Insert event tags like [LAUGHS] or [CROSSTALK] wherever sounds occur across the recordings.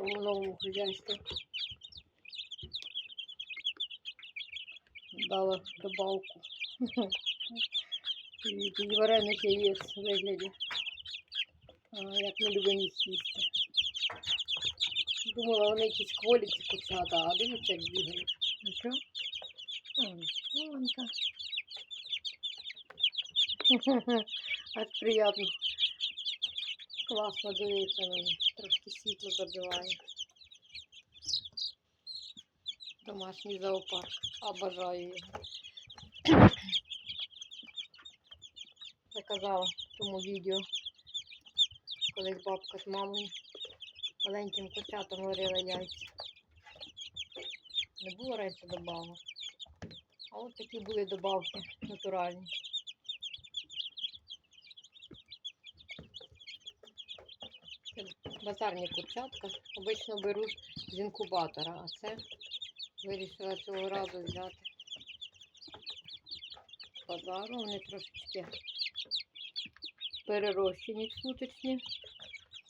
своєму новому хазяйству. Дала добавку. І і варених яєць у вигляді. А, як ми любимо їх їсти. Думала, вони якісь кволіки курчата, а дивіться, як бігають. Нічого? Вонька. Аж приємно. Класно дивитися на них. Трошки світло забиває. Домашній зоопарк. Обожаю його. Заказала в тому відео. Колись бабка з мамою маленьким курчатам варила яйця. Не було раніше добавок. А от такі були добавки натуральні. Це базарні курчатка. Обично беруть з інкубатора, а це вирішила цього разу взяти з базару. Вони трошечки перерощені суточні,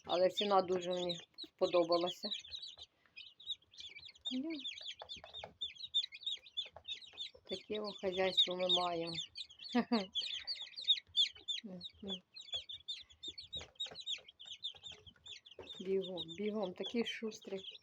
але ціна дуже мені сподобалася. Ну, Таке хазяйство ми маємо. [LAUGHS] Бігом, бігом, такий шустрий.